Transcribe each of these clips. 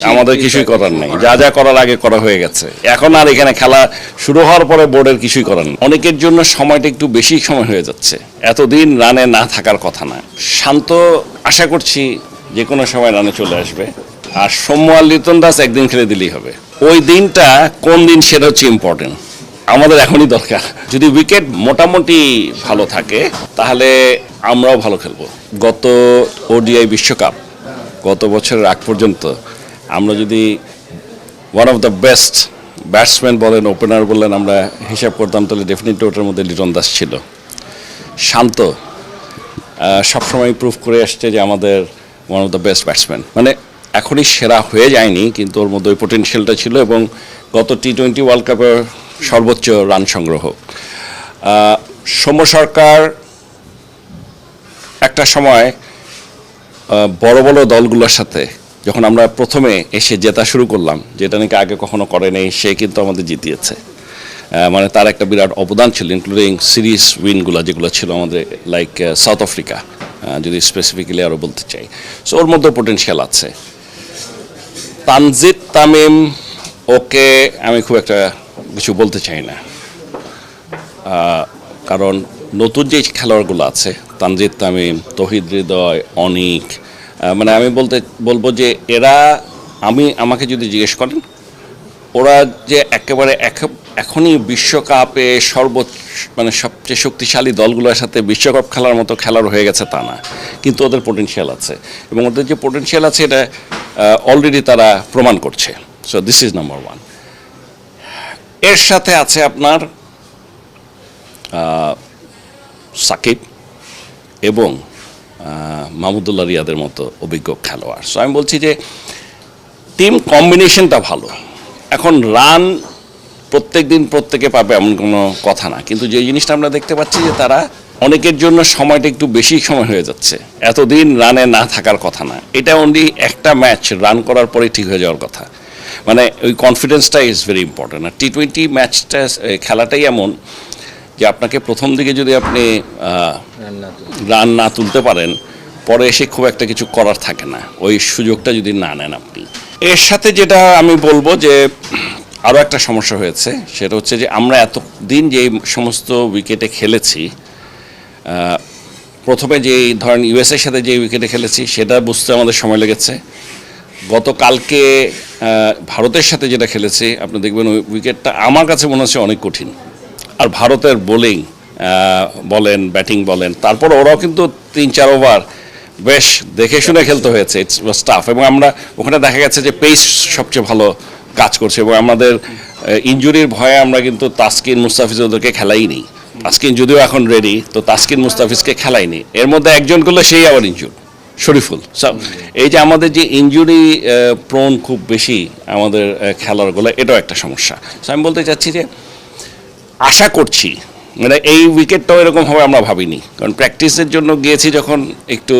আমাদের কিছুই করার নেই। যা যা করার আগে করা হয়ে গেছে। এখন আর এখানে খেলা শুরু হওয়ার পরে বোর্ডের কিছুই করার নেই। অনেকের জন্য সময়টা একটু বেশি সময় হয়ে যাচ্ছে। এতদিন রানে না থাকার কথা না। শান্ত আশা করছি যে কোনো সময় রানে চলে আসবে। আর সৌম্য আর লিটন দাস একদিন খেলে দিলেই হবে। ওই দিনটা কোন দিন সেটা হচ্ছে ইম্পর্টেন্ট আমাদের এখনই দরকার। যদি উইকেট মোটামুটি ভালো থাকে তাহলে আমরাও ভালো খেলব। গত ওডিআই বিশ্বকাপ গত বছরের আগ পর্যন্ত আমরা যদি one of the best batsman বলেন ওপেনার বললেন, আমরা হিসাব করতাম তাহলে ডেফিনেটলি ওটার মধ্যে লিটন দাস ছিল। শান্ত সবসময় প্রুভ করে আসছে যে আমাদের one of the best batsman মানে এখনই সেরা হয়ে যায়নি, কিন্তু ওর মধ্যে ওই পোটেনশিয়ালটা ছিল এবং গত টি টোয়েন্টি ওয়ার্ল্ড কাপের সর্বোচ্চ রান সংগ্রহ। সৌম্য সরকার একটা সময় বড় বড় দলগুলোর সাথে যখন আমরা প্রথমে এসে জেতা শুরু করলাম, যেটা নাকি আগে কখনো করে নেই, সে কিন্তু আমাদের জিতিয়েছে। মানে তার একটা বিরাট অবদান ছিল ইনক্লুডিং সিরিজ উইনগুলো যেগুলো ছিল আমাদের লাইক সাউথ আফ্রিকা যদি স্পেসিফিক্যালি আরও বলতে চাই। সো ওর মধ্যে পোটেনশিয়াল আছে। তানজিদ তামিম, ওকে আমি খুব একটা কিছু বলতে চাই না। কারণ নতুন যে খেলোয়াড়গুলো আছে, তানজিদ তামিম, তহিদ হৃদয়, অনিক মানে আমি বলতে, বলব যে এরা, আমি আমাকে যদি জিজ্ঞেস করেন, ওরা যে একেবারে এক- এখনই বিশ্বকাপে সর্বোচ্চ মানে সবচেয়ে শক্তিশালী দলগুলোর সাথে বিশ্বকাপ খেলার মতো খেলার হয়ে গেছে তা না। কিন্তু ওদের পোটেনশিয়াল আছে। এবং ওদের যে পোটেনশিয়াল আছে এটা অলরেডি তারা প্রমাণ করছে। সো দিস ইজ নাম্বার ওয়ানের সাথে আছে আপনার সাকিব এবং মাহমুদুল্লাহ রিয়াদের মতো অভিজ্ঞ খেলোয়াড়। সো আমি বলছি যে টিম কম্বিনেশনটা ভালো। এখন রান প্রত্যেক দিন প্রত্যেকে পাবে এমন কোনো কথা না। কিন্তু যে জিনিসটা আমরা দেখতে পাচ্ছি যে, তারা অনেকের জন্য সময়টা একটু বেশি সময় হয়ে যাচ্ছে। এতদিন রানে না থাকার কথা না। এটা অনলি একটা ম্যাচ রান করার পরে ঠিক হয়ে যাওয়ার কথা। মানে ওই কনফিডেন্সটা ইজ ভেরি ইম্পর্টেন্ট আর টি টোয়েন্টি ম্যাচটা খেলাটাই এমন যে, আপনাকে প্রথম দিকে যদি আপনি রান না তুলতে পারেন, পরে এসে খুব একটা কিছু করার থাকে না। ওই সুযোগটা যদি না নেন আপনি। এর সাথে যেটা আমি বলব যে আরও একটা সমস্যা হয়েছে, সেটা হচ্ছে যে আমরা এত দিন যে সমস্ত উইকেটে খেলেছি প্রথমে যে ধরেন ইউএসএর সাথে যে উইকেটে খেলেছি, সেটা বুঝতে আমাদের সময় লেগেছে। গতকালকে ভারতের সাথে যেটা খেলেছি, আপনি দেখবেন ওই উইকেটটা আমার কাছে মনে হচ্ছে অনেক কঠিন। আর ভারতের বোলিং বলেন ব্যাটিং বলেন তারপর ওরাও কিন্তু তিন চার ওভার বেশ দেখে শুনে খেলতে হয়েছে। ইটস ওয়াজ টাফ এবং আমরা ওখানে দেখা গেছে যে পেস সবচেয়ে ভালো কাজ করছে। এবং আমাদের ইঞ্জুরির ভয়ে আমরা কিন্তু তাসকিন মুস্তাফিজ ওদেরকে খেলাই নেই। তাসকিন যদিও এখন রেডি তো তাসকিন মুস্তাফিজকে খেলাই খেলাইনি এর মধ্যে একজন করলে সেই আবার ইনজুর শরীফুল। এই যে আমাদের যে ইঞ্জুরি প্রোন খুব বেশি আমাদের আহ, খেলোয়াড়গুলো এটাও একটা সমস্যা। আমি বলতে চাচ্ছি যে আশা করছি মানে এই উইকেটটাও এরকম হবে আমরা ভাবিনি। কারণ প্র্যাকটিসের জন্য গিয়েছি যখন একটু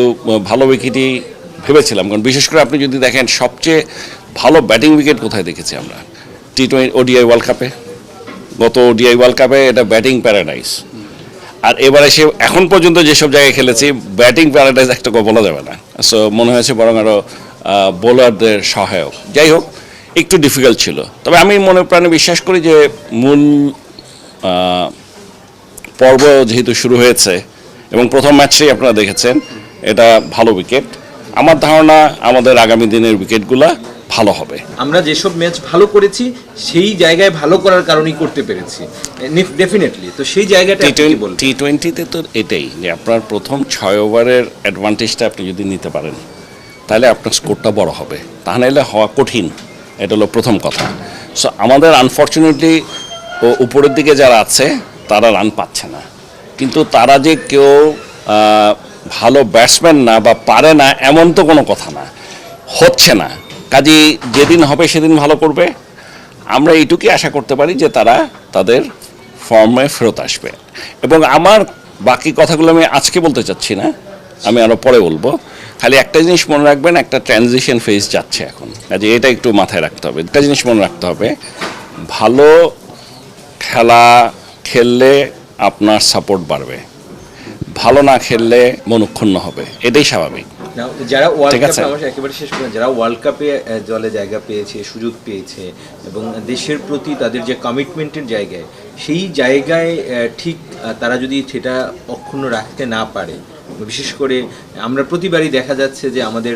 ভালো উইকেটই ভেবেছিলাম। কারণ বিশেষ করে আপনি যদি দেখেন, সবচেয়ে ভালো ব্যাটিং উইকেট কোথায় দেখেছি আমরা? টি টোয়েন্টি ওডিআই ওয়ার্ল্ড কাপে গত ওডিআই ওয়ার্ল্ড কাপে এটা ব্যাটিং প্যারাডাইস আর এবারে সে, এখন পর্যন্ত যেসব জায়গায় খেলেছি ব্যাটিং প্যারাডাইস একটা বলা যাবে না। সো মনে হয়েছে বরং আরও বোলারদের সহায়ক। যাই হোক, একটু ডিফিকাল্ট ছিল। তবে আমি মনে প্রাণে বিশ্বাস করি যে মূল পর্ব যেহেতু শুরু হয়েছে এবং প্রথম ম্যাচটাই আপনারা দেখেছেন এটা ভালো উইকেট আমার ধারণা আমাদের আগামী দিনের উইকেটগুলা ভালো হবে। আমরা যেসব ম্যাচ ভালো করেছি সেই জায়গায় ভালো করার কারণেই করতে পেরেছি। ডেফিনেটলি তো সেই জায়গাটা টি টোয়েন্টিতে তো এটাই যে আপনার প্রথম ছয় ওভারের অ্যাডভান্টেজটা আপনি যদি নিতে পারেন তাহলে আপনার স্কোরটা বড় হবে। তা নাহলে হওয়া কঠিন এটা হলো প্রথম কথা। সো আমাদের আনফর্চুনেটলি উপরের দিকে যারা আছে তারা রান পাচ্ছে না। কিন্তু তারা যে কেউ ভালো ব্যাটসম্যান না বা পারে না, এমন তো কোনো কথা না। হচ্ছে না। কাজে যেদিন হবে সেদিন ভালো করবে। আমরা এইটুকুই আশা করতে পারি যে তারা তাদের ফর্মে ফেরত আসবে। এবং আমার বাকি কথাগুলো আমি আজকে বলতে চাচ্ছি না, আমি আরও পরে বলব। খালি একটা জিনিস মনে রাখবেন, একটা ট্রানজিশন ফেজ যাচ্ছে এখন। কাজে এটা একটু মাথায় রাখতে হবে। একটা জিনিস মনে রাখতে হবে, ভালো খেলা খেললে আপনার সাপোর্ট বাড়বে। ভালো না খেললে মনুক্ষুণ্ণ হবে। এটাই স্বাভাবিক। যারা ওয়ার্ল্ড কাপ। একেবারে শেষ করে যারা ওয়ার্ল্ড কাপে দলে জায়গা পেয়েছে সুযোগ পেয়েছে এবং দেশের প্রতি তাদের যে কমিটমেন্টের জায়গায় সেই জায়গায় ঠিক তারা যদি সেটা অক্ষুণ্ণ রাখতে না পারে বিশেষ করে আমরা প্রতিবারই দেখা যাচ্ছে যে আমাদের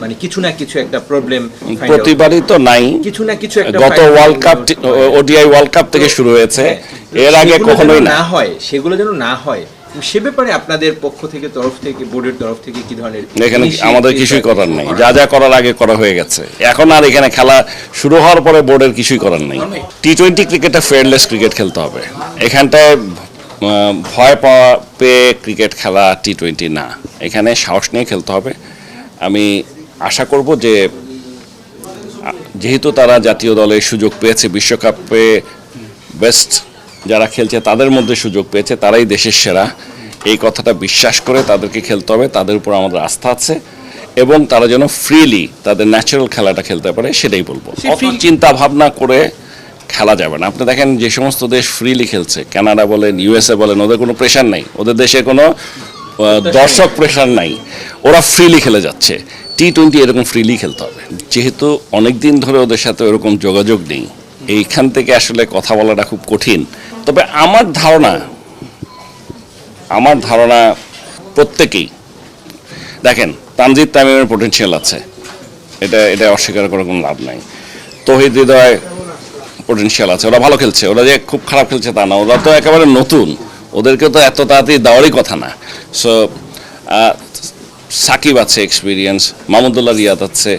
মানে কিছু না কিছু একটা প্রবলেম প্রতিবারই তো নাই। কিছু না কিছু একটা গত World Cup ODI World Cup থেকে শুরু হয়েছে। হ্যাঁ, এর আগে কখনোই না। হয় সেগুলো যেন না হয় সে ব্যাপারে আপনাদের পক্ষ থেকে তরফ থেকে বোর্ডের তরফ থেকে কি ধরনের এখানে আমাদের কিছুই করার নেই। যা যা করার আগে করা হয়ে গেছে। এখন আর এখানে খেলা শুরু হওয়ার পরে বোর্ডের কিছুই করার নেই। টি টোয়েন্টি ক্রিকেটটা ফেয়ারলেস ক্রিকেট খেলতে হবে। এখানটায় ভয় পাওয়া পেয়ে ক্রিকেট খেলা টি টোয়েন্টি না। এখানে সাহস নিয়ে খেলতে হবে। আমি আশা করব যে যেহেতু তারা জাতীয় দলে সুযোগ পেয়েছে বিশ্বকাপে বেস্ট যারা খেলছে তাদের মধ্যে সুযোগ পেয়েছে তারাই দেশের সেরা। এই কথাটা বিশ্বাস করে তাদেরকে খেলতে হবে। তাদের উপর আমাদের আস্থা আছে এবং তারা যেন ফ্রিলি তাদের ন্যাচারাল খেলাটা খেলতে পারে সেটাই বলব। চিন্তা ভাবনা করে খেলা যাবে না। আপনি দেখেন যে সমস্ত দেশ ফ্রিলি খেলছে। কানাডা বলেন ইউএসএ বলেন ওদের কোনো প্রেশার নেই। ওদের দেশে কোনো দর্শক প্রেশার নাই। ওরা ফ্রিলি খেলে যাচ্ছে। টি টোয়েন্টি এরকম ফ্রিলি খেলতে হবে। যেহেতু অনেক দিন ধরে ওদের সাথে ওরকম যোগাযোগ নেই। এইখান থেকে আসলে কথা বলাটা খুব কঠিন। তবে আমার ধারণা আমার ধারণা প্রত্যেকেই দেখেন তানজিদ তামিমের পোটেনশিয়াল আছে। এটা এটা অস্বীকার করার কোনো লাভ নাই। তহিদ হৃদয় পোটেনশিয়াল আছে, ওরা ভালো খেলছে, ওরা যে খুব খারাপ খেলছে তা না, ওরা তো একেবারে নতুন, ওদেরকে তো এত তাড়াতাড়ি দেওয়ারই কথা না। সো সাকিব আছে এক্সপিরিয়েন্স মাহমুদুল্লাহ রিয়াদ আছে,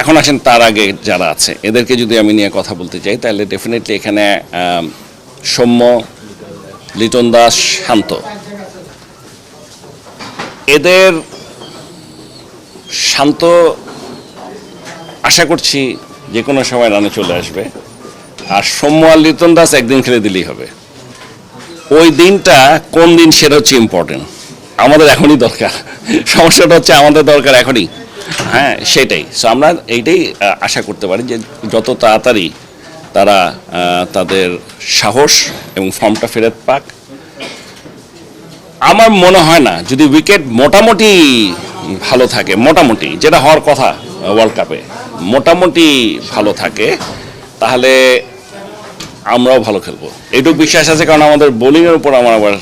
এখন আসেন তার আগে যারা আছে, এদেরকে যদি আমি নিয়ে কথা বলতে চাই, তাহলে ডেফিনেটলি এখানে সৌম্য, লিটন দাস শান্ত। এদের শান্ত, আশা করছি যে কোনো সময় রানে চলে আসবে। আর সৌম্য আর লিটন দাস একদিন খেলে দিলেই হবে। ওই দিনটা কোন দিন সেটা হচ্ছে ইম্পর্টেন্ট আমাদের এখনই দরকার। সমস্যাটা হচ্ছে আমাদের দরকার এখনই। হ্যাঁ সেটাই। সো আমরা এইটাই আশা করতে পারি যে যত তাড়াতাড়ি তারা তাদের সাহস এবং ফর্মটা ফেরত পাক। আমার মনে হয় না, যদি উইকেট মোটামুটি ভালো থাকে, মোটামুটি, যেটা হওয়ার কথা ওয়ার্ল্ড কাপে মোটামুটি ভালো থাকে, তাহলে আমরাও ভালো খেলব। এইটুকু বিশ্বাস আছে, কারণ আমাদের বোলিংয়ের উপর আমার আবার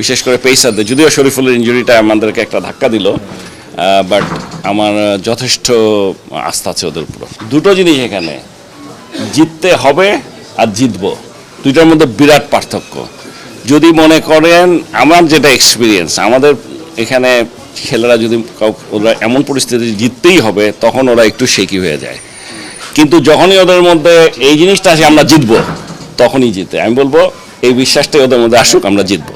বিশেষ করে পেসারদের যদিও শরীফুলের ইঞ্জুরিটা আমাদেরকে একটা ধাক্কা দিল বাট আমার যথেষ্ট আস্থা আছে ওদের উপর দুটো জিনিস এখানে, জিততে হবে আর জিতবো। দুইটার মধ্যে বিরাট পার্থক্য। যদি মনে করেন, আমার যেটা এক্সপিরিয়েন্স আমাদের এখানে ছেলেরা যদি ওরা এমন পরিস্থিতি জিততেই হবে, তখন ওরা একটু শেকি হয়ে যায়। কিন্তু যখনই ওদের মধ্যে এই জিনিসটা আসে, আমরা জিতবো। তখনই জিতে আমি বলব এই বিশ্বাসটাই ওদের মধ্যে আসুক আমরা জিতবো।